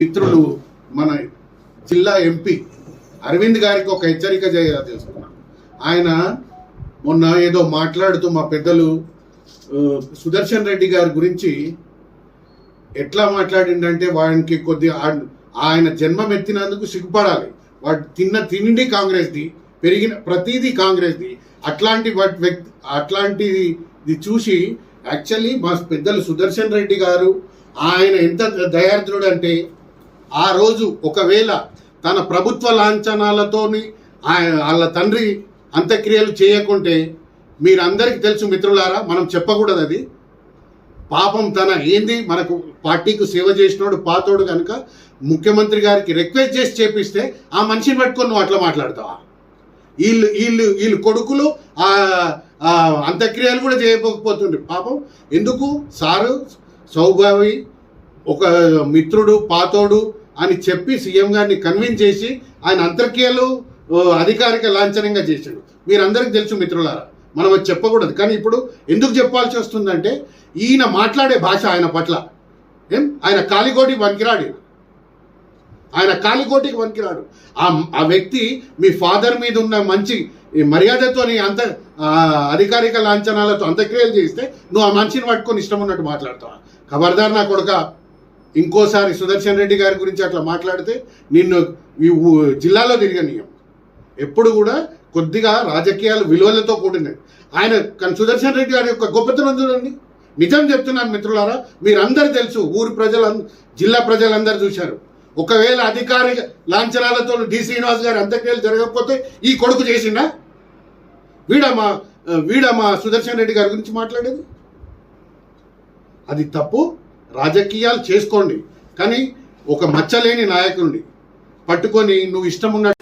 మిత్రుడు మన జిల్లా ఎంపీ అరవింద్ గారికి ఒక హెచ్చరిక చేయదలుచుకున్నాను ఆయన మొన్న ఏదో మాట్లాడుతూ మా పెద్దలు సుదర్శన్ రెడ్డి గారి గురించి ఎట్లా మాట్లాడిండంటే వాడికి కొద్ది ఆయన జన్మం ఎత్తినందుకు సిగ్గుపడాలి. వాడు తిన్న తిండి కాంగ్రెస్ది పెరిగిన ప్రతిదీ కాంగ్రెస్ది. అట్లాంటి వాటి వ్యక్తి అట్లాంటిది చూసి యాక్చువల్లీ మా పెద్దలు సుదర్శన్ రెడ్డి గారు ఆయన ఎంత దయార్థుడు అంటే ఆ రోజు ఒకవేళ తన ప్రభుత్వ లాంఛనాలతోని ఆయన వాళ్ళ తండ్రి అంత్యక్రియలు చేయకుంటే మీరందరికీ తెలుసు మిత్రులారా మనం చెప్పకూడదు అది. పాపం తన ఏంది మనకు పార్టీకి సేవ చేసినోడు పాతోడు కనుక ముఖ్యమంత్రి గారికి రిక్వెస్ట్ చేసి చేపిస్తే ఆ మనిషిని పట్టుకొని నువ్వు అట్లా మాట్లాడతావా? వీళ్ళు వీళ్ళు వీళ్ళు కొడుకులు ఆ అంత్యక్రియలు కూడా చేయకపోతుండే పాపం ఎందుకు? సారు సౌభావి ఒక మిత్రుడు పాతోడు అని చెప్పి సీఎం గారిని కన్విన్స్ చేసి ఆయన అంత్యక్రియలు అధికారిక లాంఛనంగా చేశాడు. మీరందరికీ తెలుసు మిత్రులారా మనం అది చెప్పకూడదు. కానీ ఇప్పుడు ఎందుకు చెప్పాల్సి వస్తుందంటే ఈయన మాట్లాడే భాష ఆయన పట్ల. ఏం? ఆయన కాలికోటి వనికిరాడు ఆయన కాలికోటికి వనికిరాడు ఆ వ్యక్తి మీ ఫాదర్ మీద ఉన్న మంచి ఈ మర్యాదతోని అంత అధికారిక లాంఛనాలతో అంత్యక్రియలు చేస్తే నువ్వు ఆ మనిషిని పట్టుకొని ఇష్టం ఉన్నట్టు మాట్లాడతావు? ఖబర్దార్ నా కొడుక ఇంకోసారి సుదర్శన్ రెడ్డి గారి గురించి అట్లా మాట్లాడితే నిన్ను ఈ జిల్లాలో తిరగనీయం. ఎప్పుడు కూడా కొద్దిగా రాజకీయాలు విలువలతో కూడినవి. ఆయన కానీ సుదర్శన్ రెడ్డి గారి యొక్క గొప్పతనం చూడండి. నిజం చెప్తున్నాను మిత్రులారా మీరందరూ తెలుసు ఊరి ప్రజలు జిల్లా ప్రజలందరూ చూశారు. ఒకవేళ అధికారిక లాంఛనాలతో డి శ్రీనివాస్ గారి అంత్యక్రియలు జరగకపోతే ఈ కొడుకు చేసిండా? వీడమ్మ వీడమ్మ సుదర్శన్ రెడ్డి గారి గురించి మాట్లాడేది? అది తప్పు. రాజకీయాలు చేసుకోండి. కానీ ఒక మచ్చలేని నాయకుడిని పట్టుకొని నువ్వు ఇష్టం ఉన్న